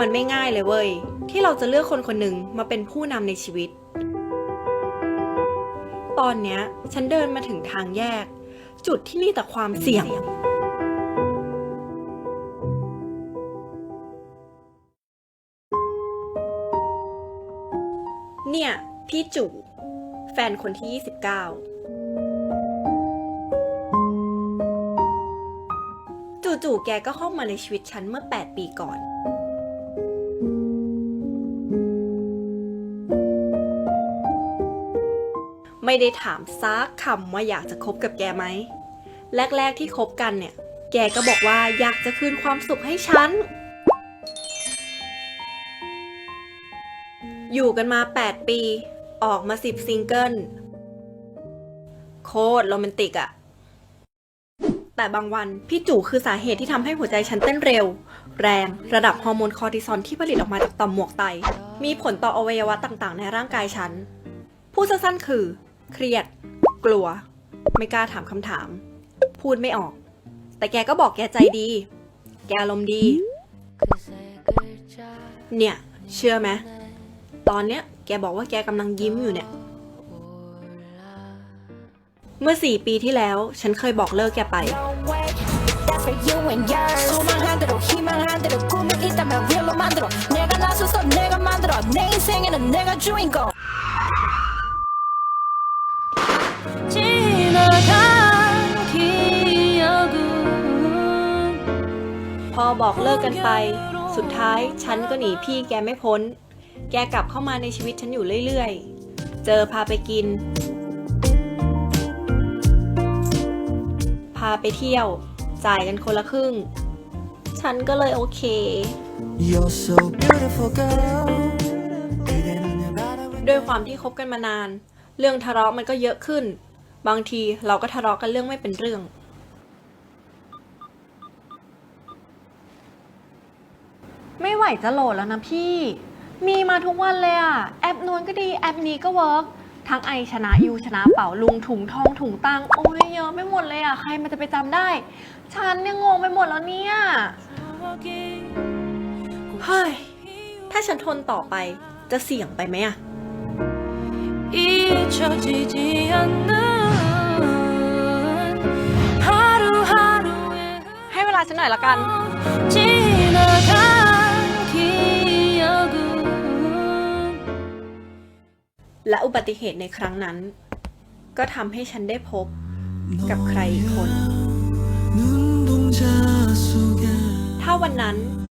มันไม่ง่ายเลยเว้ย ที่เราจะเลือกคนคนหนึ่งมาเป็นผู้นำในชีวิต ตอนเนี้ย ฉันเดินมาถึงทางแยก จุดที่มีแต่ความเสี่ยง เนี่ย พี่จู่แฟนคนที่ 29 จู่ๆแกก็เข้ามาในชีวิตฉันเมื่อ 8 ปีก่อน ไม่ได้ถามซักคำว่าอยากจะคบกับแกไหม แรก ๆที่คบกันเนี่ย แกก็บอกว่าอยากจะคืนความสุขให้ฉัน อยู่กันมา 8 ปี ออกมา 10 ซิงเกิล โคตรโรแมนติกอะแต่บางวัน พี่จู่คือสาเหตุที่ทำให้หัวใจฉันเต้นเร็ว แรงระดับฮอร์โมนคอร์ติซอลที่ผลิตออกมาจากต่อมหมวกไต มีผลต่ออวัยวะต่างๆ ในร่างกายฉัน พูดสั้นๆคือ เครียด กลัว ไม่กล้าถามคำถาม พูดไม่ออก แต่แกก็บอกแกใจดี แกอารมณ์ดี เนี่ย เชื่อไหม ตอนเนี้ย แกบอกว่าแกกำลังยิ้มอยู่เนี่ย เมื่อสี่ปีที่แล้ว ฉันเคยบอกเลิกแกไป That's for you and yours 손만 흔들어 힘만 흔들어 꿈이 있다면 real 로 만들어 내가 나서서 내가 만들어 내 인생에는 내가 주인공 พอบอกเลิกกันไป สุดท้ายฉันก็หนีพี่แกไม่พ้น แกกลับเข้ามาในชีวิตฉันอยู่เรื่อยๆ เจอพาไปกิน พาไปเที่ยว จ่ายกันคนละครึ่ง ฉันก็เลยโอเค You're so ด้วยความที่คบกันมานาน เรื่องทะเลาะมันก็เยอะขึ้น บางทีเราก็ทะเลาะกันเรื่องไม่เป็นเรื่อง ไม่ไหวจะโหลดแล้วนะพี่ มีมาทุกวันเลยอะแอปนู้นก็ดี แอปนี้ก็เวิร์กทั้งไอชนะยูชนะเป่าลุงถุงทองถุงตัง โอ้ยเยอะไม่หมดเลยอะใครมันจะไปจำได้ ฉันเนี่ยงงไปหมดแล้วเนี่ย เฮ้ย ถ้าฉันทนต่อไปจะเสี่ยงไปไหมอะ 잊혀지지 않는 하루하루의 ให้เวลาฉันหน่อยละกัน 지나간 และอุบัติเหตุในครั้งนั้น ก็ทำให้ฉันได้พบกับใครอีกคน ถ้าวันนั้น